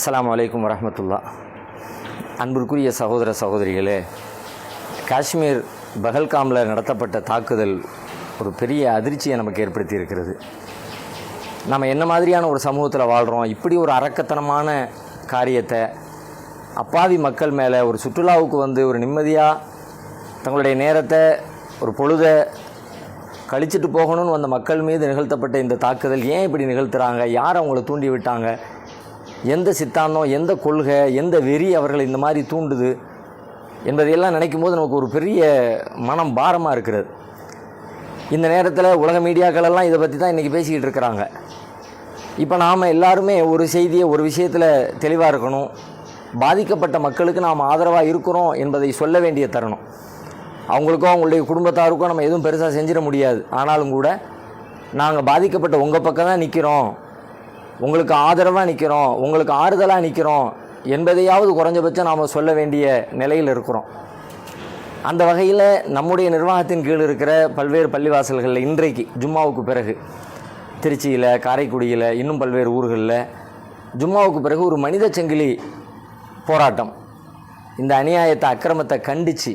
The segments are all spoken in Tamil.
அஸ்லாம் அலைக்கும் வரமத்துல்லா அன்பிற்குரிய சகோதர சகோதரிகளே காஷ்மீர் பகல்காமில் நடத்தப்பட்ட தாக்குதல் ஒரு பெரிய அதிர்ச்சியை நமக்கு ஏற்படுத்தி இருக்கிறது நம்ம என்ன மாதிரியான ஒரு சமூகத்தில் வாழ்கிறோம் இப்படி ஒரு அரக்கத்தனமான காரியத்தை அப்பாவி மக்கள் மேலே ஒரு சுற்றுலாவுக்கு வந்து ஒரு நிம்மதியாக தங்களுடைய நேரத்தை ஒரு பொழுதை கழிச்சிட்டு போகணும்னு வந்த மக்கள் மீது நிகழ்த்தப்பட்ட இந்த தாக்குதல் ஏன் இப்படி நிகழ்த்துறாங்க யார் அவங்கள தூண்டி விட்டாங்க எந்த சித்தாந்தம் எந்த கொள்கை எந்த வெறி அவர்களை இந்த மாதிரி தூண்டுது என்பதையெல்லாம் நினைக்கும் போது நமக்கு ஒரு பெரிய மனம் பாரமாக இருக்கிறது. இந்த நேரத்தில் உலக மீடியாக்களெல்லாம் இதை பற்றி தான் இன்றைக்கி பேசிக்கிட்டு இருக்கிறாங்க. இப்போ நாம் எல்லாருமே ஒரு செய்தியை ஒரு விஷயத்தில் தெளிவாக இருக்கணும். பாதிக்கப்பட்ட மக்களுக்கு நாம் ஆதரவாக இருக்கிறோம் என்பதை சொல்ல வேண்டிய தருணம். அவங்களுக்கும் அவங்களுடைய குடும்பத்தாருக்கும் நம்ம எதுவும் பெருசாக செஞ்சிட முடியாது. ஆனாலும் கூட நாங்கள் பாதிக்கப்பட்ட உங்கள் பக்கம் தான் நிற்கிறோம் உங்களுக்கு ஆதரவாக நிற்கிறோம் உங்களுக்கு ஆறுதலாக நிற்கிறோம் என்பதையாவது குறைஞ்சபட்சம் நாம் சொல்ல வேண்டிய நிலையில் இருக்கிறோம். அந்த வகையில் நம்முடைய நிர்வாகத்தின் கீழ் இருக்கிற பல்வேறு பள்ளிவாசல்களில் இன்றைக்கு ஜும்மாவுக்கு பிறகு திருச்சியில் காரைக்குடியில் இன்னும் பல்வேறு ஊர்களில் ஜும்மாவுக்கு பிறகு ஒரு மனித சங்கிலி போராட்டம். இந்த அநியாயத்தை அக்கிரமத்தை கண்டித்து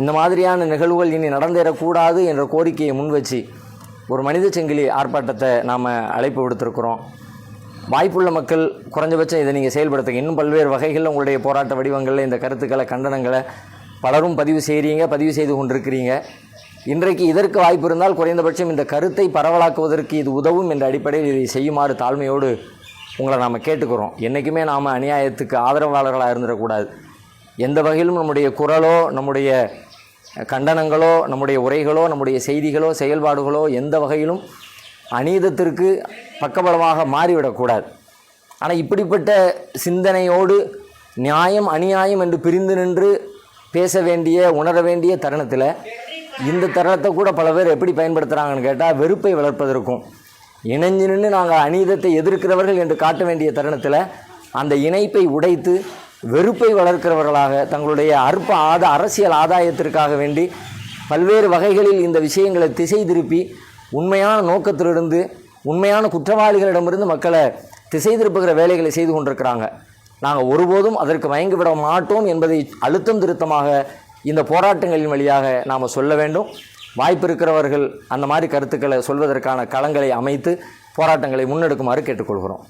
இந்த மாதிரியான நிகழ்வுகள் இனி நடந்தேறக்கூடாது என்ற கோரிக்கையை முன்வச்சு ஒரு மனித சங்கிலி ஆர்ப்பாட்டத்தை நாம் அழைப்பு விடுத்திருக்கிறோம். வாய்ப்புள்ள மக்கள் குறைஞ்சபட்சம் இதை நீங்கள் செயல்படுத்துங்க. இன்னும் பல்வேறு வகைகளில் உங்களுடைய போராட்ட வடிவங்களில் இந்த கருத்துக்களை கண்டனங்களை பலரும் பதிவு செய்கிறீங்க பதிவு செய்து கொண்டிருக்கிறீங்க. இன்றைக்கு இதற்கு வாய்ப்பு இருந்தால் குறைந்தபட்சம் இந்த கருத்தை பரவலாக்குவதற்கு இது உதவும் என்ற அடிப்படையில் இதை செய்யுமாறு தாழ்மையோடு உங்களை நாம் கேட்டுக்கிறோம். என்றைக்குமே நாம் அநியாயத்துக்கு ஆதரவாளர்களாக இருந்துடக்கூடாது. எந்த வகையிலும் நம்முடைய குரலோ நம்முடைய கண்டனங்களோ நம்முடைய உரைகளோ நம்முடைய செய்திகளோ செயல்பாடுகளோ எந்த வகையிலும் அநீதத்திற்கு பக்கபலமாக மாறிவிடக்கூடாது. ஆனால் இப்படிப்பட்ட சிந்தனையோடு நியாயம் அநியாயம் என்று பிரிந்து நின்று பேச வேண்டிய உணர வேண்டிய தருணத்தில் இந்த தருணத்தை கூட பல பேர் எப்படி பயன்படுத்துகிறாங்கன்னு கேட்டால் வெறுப்பை வளர்ப்பதற்கும் இணைஞ்சு நின்று நாங்கள் அநீதத்தை எதிர்க்கிறவர்கள் என்று காட்ட வேண்டிய தருணத்தில் அந்த இணைப்பை உடைத்து வெறுப்பை வளர்க்கிறவர்களாக தங்களுடைய அற்ப ஆத அரசியல் ஆதாயத்திற்காக வேண்டி பல்வேறு வகைகளில் இந்த விஷயங்களை திசை திருப்பி உண்மையான நோக்கத்திலிருந்து உண்மையான குற்றவாளிகளிடமிருந்து மக்களை திசை திருப்புகிற வேலைகளை செய்து கொண்டிருக்கிறாங்க. நாங்கள் ஒருபோதும் அதற்கு மயங்கி விட மாட்டோம் என்பதை அழுத்தம் திருத்தமாக இந்த போராட்டங்களின் வழியாக நாம் சொல்ல வேண்டும். வாய்ப்பு இருக்கிறவர்கள் அந்த மாதிரி கருத்துக்களை சொல்வதற்கான களங்களை அமைத்து போராட்டங்களை முன்னெடுக்குமாறு கேட்டுக்கொள்கிறோம்.